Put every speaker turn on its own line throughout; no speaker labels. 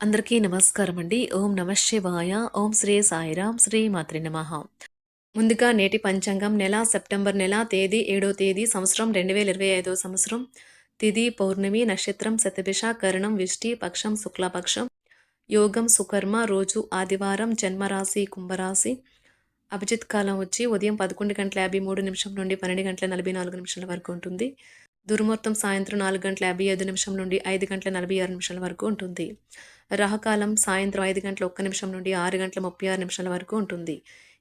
అందరికీ నమస్కారం అండి ఓం నమ శివాయ. ఓం శ్రీ సాయిరామ్ శ్రీ మాత్రి నమ. ముందుగా నేటి పంచాంగం నెల సెప్టెంబర్ నెల తేదీ ఏడో తేదీ సంవత్సరం రెండు వేల ఇరవై ఐదో సంవత్సరం. తిథి పౌర్ణమి నక్షత్రం శతభిష కరణం విష్టి పక్షం శుక్లపక్షం. యోగం సుకర్మ రోజు ఆదివారం జన్మరాశి కుంభరాశి. అభిజిత్ కాలం వచ్చి ఉదయం పదకొండు గంటల యాభై మూడు నిమిషం నుండి పన్నెండు గంటల నలభై నాలుగు నిమిషాల వరకు ఉంటుంది. దుర్ముహూర్తం సాయంత్రం నాలుగు గంటల యాభై ఐదు నిమిషం నుండి ఐదు గంటల నలభై ఆరు నిమిషాల వరకు ఉంటుంది. రహకాలం సాయంత్రం ఐదు గంటల ఒక్క నిమిషం నుండి ఆరు గంటల ముప్పై ఆరు నిమిషాల వరకు ఉంటుంది.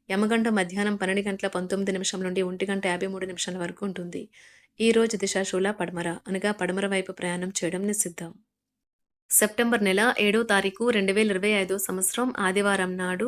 యమగంట మధ్యాహ్నం పన్నెండు గంటల పంతొమ్మిది నిమిషం నుండి ఒంటి గంట యాభై మూడు నిమిషాల వరకు ఉంటుంది. ఈ రోజు దిశాశూల పడమర అనగా పడమర వైపు ప్రయాణం చేయడం నిషిద్ధం. సెప్టెంబర్ నెల ఏడో తారీఖు రెండు వేల ఇరవై ఐదో సంవత్సరం ఆదివారం నాడు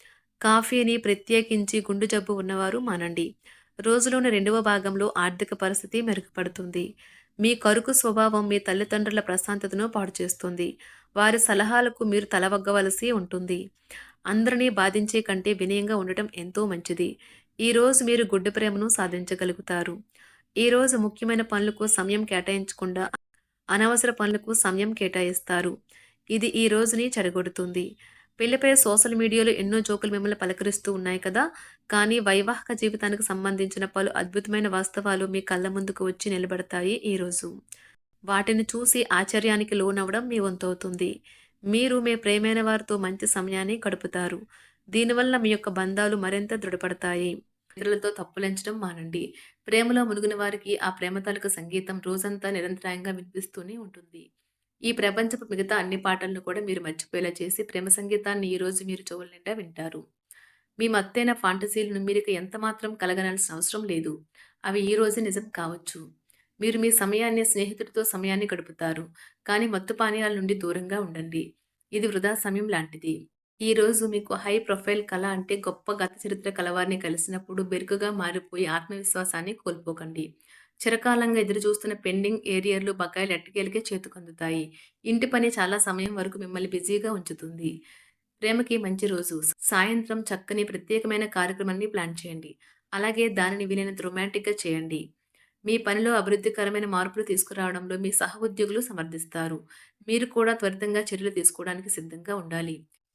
కాఫీని ప్రత్యేకించి గుండు జబ్బు ఉన్నవారు మానండి. రోజులోని రెండవ భాగంలో ఆర్థిక పరిస్థితి మెరుగుపడుతుంది. మీ కరుకు స్వభావం మీ తల్లిదండ్రుల ప్రశాంతతను పాడు చేస్తుంది. వారి సలహాలకు మీరు తలవగ్గవలసి ఉంటుంది. అందరినీ బాధించే కంటే వినయంగా ఉండటం ఎంతో మంచిది. ఈరోజు మీరు గుడ్డు ప్రేమను సాధించగలుగుతారు. ఈరోజు ముఖ్యమైన పనులకు సమయం కేటాయించకుండా అనవసర పనులకు సమయం కేటాయిస్తారు. ఇది ఈ రోజుని చెడగొడుతుంది. పెళ్ళిపై సోషల్ మీడియాలో ఎన్నో జోకులు మిమ్మల్ని పలకరిస్తూ ఉన్నాయి కదా. కానీ వైవాహిక జీవితానికి సంబంధించిన పలు అద్భుతమైన వాస్తవాలు మీ కళ్ళ ముందుకు వచ్చి నిలబడతాయి ఈరోజు వాటిని చూసి ఆశ్చర్యానికి లోనవ్వడం మీ వంతవుతుంది మీరు మీ ప్రేమైన వారితో మంచి సమయాన్ని గడుపుతారు. దీనివల్ల మీ యొక్క బంధాలు మరింత దృఢపడతాయి. ఇతరులతో తప్పులెంచడం మానండి. ప్రేమలో మునిగిన వారికి ఆ ప్రేమ తాలూకు సంగీతం రోజంతా నిరంతరాయంగా వినిపిస్తూనే ఉంటుంది. ఈ ప్రపంచపు మిగతా అన్ని పాటలను కూడా మీరు మర్చిపోయేలా చేసి ప్రేమ సంగీతాన్ని ఈరోజు మీరు చెవుల నిండా వింటారు. మీ మత్తైన ఫాంటసీలను మీరు ఎంత మాత్రం కలగనాల్సిన అవసరం లేదు. అవి ఈ రోజు నిజం కావచ్చు. మీరు మీ సమయాన్ని స్నేహితుడితో సమయాన్ని గడుపుతారు. కానీ మత్తు పానీయాల నుండి దూరంగా ఉండండి. ఇది వృధా సమయం లాంటిది. ఈ రోజు మీకు హై ప్రొఫైల్ కళ అంటే గొప్ప గత చరిత్ర కలవారిని కలిసినప్పుడు బెరుకుగా మారిపోయి ఆత్మవిశ్వాసాన్ని కోల్పోకండి. చిరకాలంగా ఎదురు చూస్తున్న పెండింగ్ ఏరియర్లు బకాయిలు ఎట్టకేలకే చేతుకందుతాయి. ఇంటి పని చాలా సమయం వరకు మిమ్మల్ని బిజీగా ఉంచుతుంది. ప్రేమకి మంచి రోజు. సాయంత్రం చక్కని ప్రత్యేకమైన కార్యక్రమాన్ని ప్లాన్ చేయండి. అలాగే దానిని వీలైనంత రొమాంటిక్గా చేయండి. మీ పనిలో అభివృద్ధికరమైన మార్పులు తీసుకురావడంలో మీ సహ ఉద్యోగులు సమర్థిస్తారు. మీరు కూడా త్వరితంగా చర్యలు తీసుకోవడానికి సిద్ధంగా ఉండాలి.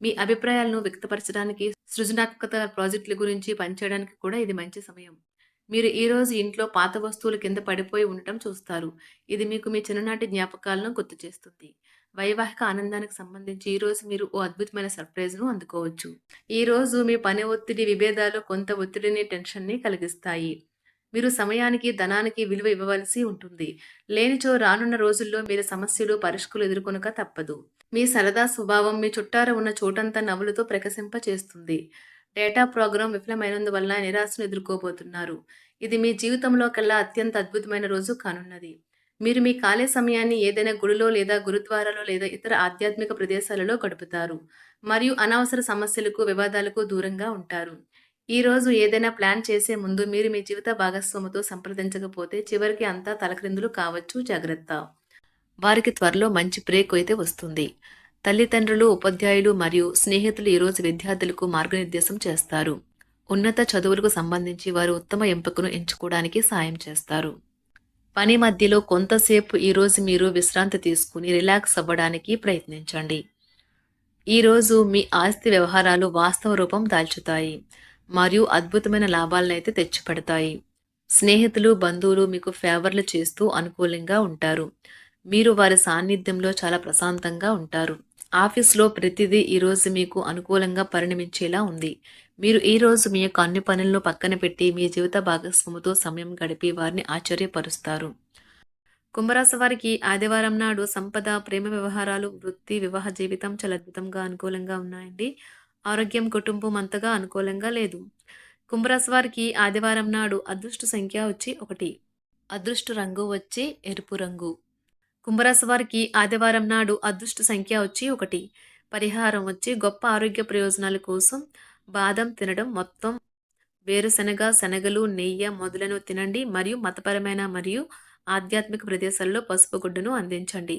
మీ అభిప్రాయాలను వ్యక్తపరచడానికి సృజనాత్మకత ప్రాజెక్టుల గురించి పనిచేయడానికి కూడా ఇది మంచి సమయం. మీరు ఈరోజు ఇంట్లో పాత వస్తువులు కింద పడిపోయి ఉండటం చూస్తారు. ఇది మీకు మీ చిన్ననాటి జ్ఞాపకాలను గుర్తు చేస్తుంది. వైవాహిక ఆనందానికి సంబంధించి ఈరోజు మీరు ఓ అద్భుతమైన సర్ప్రైజ్ను అందుకోవచ్చు. ఈరోజు మీ పని ఒత్తిడి విభేదాలు కొంత ఒత్తిడిని టెన్షన్ని కలిగిస్తాయి. మీరు సమయానికి ధనానికి విలువ ఇవ్వవలసి ఉంటుంది. లేనిచో రానున్న రోజుల్లో మీరు సమస్యలు పరిష్కులు ఎదుర్కొనక తప్పదు. మీ సరదా స్వభావం మీ చుట్టార ఉన్న చోటంతా నవ్వులతో ప్రకశింప చేస్తుంది డేటా ప్రోగ్రాం విఫలమైనందువల్ల నిరాశను ఎదుర్కోబోతున్నారు. ఇది మీ జీవితంలో కల్లా అత్యంత అద్భుతమైన రోజు కానున్నది. మీరు మీ ఖాళీ సమయాన్ని ఏదైనా గుడిలో లేదా గురుద్వారాలో లేదా ఇతర ఆధ్యాత్మిక ప్రదేశాలలో గడుపుతారు. మరియు అనవసర సమస్యలకు వివాదాలకు దూరంగా ఉంటారు. ఈ రోజు ఏదైనా ప్లాన్ చేసే ముందు మీరు మీ జీవిత భాగస్వామితో సంప్రదించకపోతే చివరికి అంతా తలక్రిందులు కావచ్చు. జాగ్రత్త. వారికి త్వరలో మంచి బ్రేక్ అయితే వస్తుంది. తల్లిదండ్రులు ఉపాధ్యాయులు మరియు స్నేహితులు ఈరోజు విద్యార్థులకు మార్గనిర్దేశం చేస్తారు. ఉన్నత చదువులకు సంబంధించి వారు ఉత్తమ ఎంపికను ఎంచుకోవడానికి సాయం చేస్తారు. పని మధ్యలో కొంతసేపు ఈరోజు మీరు విశ్రాంతి తీసుకుని రిలాక్స్ అవ్వడానికి ప్రయత్నించండి. ఈరోజు మీ ఆస్తి వ్యవహారాలు వాస్తవ రూపం దాల్చుతాయి. మరియు అద్భుతమైన లాభాలను అయితే తెచ్చిపెడతాయి. స్నేహితులు బంధువులు మీకు ఫేవర్లు చేస్తూ అనుకూలంగా ఉంటారు. మీరు వారి సాన్నిధ్యంలో చాలా ప్రశాంతంగా ఉంటారు. ఆఫీస్లో ప్రతిదీ ఈరోజు మీకు అనుకూలంగా పరిణమించేలా ఉంది. మీరు ఈరోజు మీ యొక్క అన్ని పనులను పక్కన పెట్టి మీ జీవిత భాగస్వామితో సమయం గడిపి వారిని ఆశ్చర్యపరుస్తారు. కుంభరాశి వారికి ఆదివారం నాడు సంపద ప్రేమ వ్యవహారాలు వృత్తి వివాహ జీవితం చాలా అద్భుతంగా అనుకూలంగా ఉన్నాయండి. ఆరోగ్యం కుటుంబం అంతగా అనుకూలంగా లేదు. కుంభరాశి వారికి ఆదివారం నాడు అదృష్ట సంఖ్య వచ్చి ఒకటి. అదృష్ట రంగు వచ్చి ఎరుపు రంగు. కుంభరాశి వారికి ఆదివారం నాడు అదృష్ట సంఖ్య వచ్చి ఒకటి. పరిహారం వచ్చి గొప్ప ఆరోగ్య ప్రయోజనాల కోసం బాదం తినడం మొత్తం. వేరుశనగ శనగలు నెయ్యి మొదలను తినండి. మరియు మతపరమైన మరియు ఆధ్యాత్మిక ప్రదేశాల్లో పసుపు గుడ్డును అందించండి.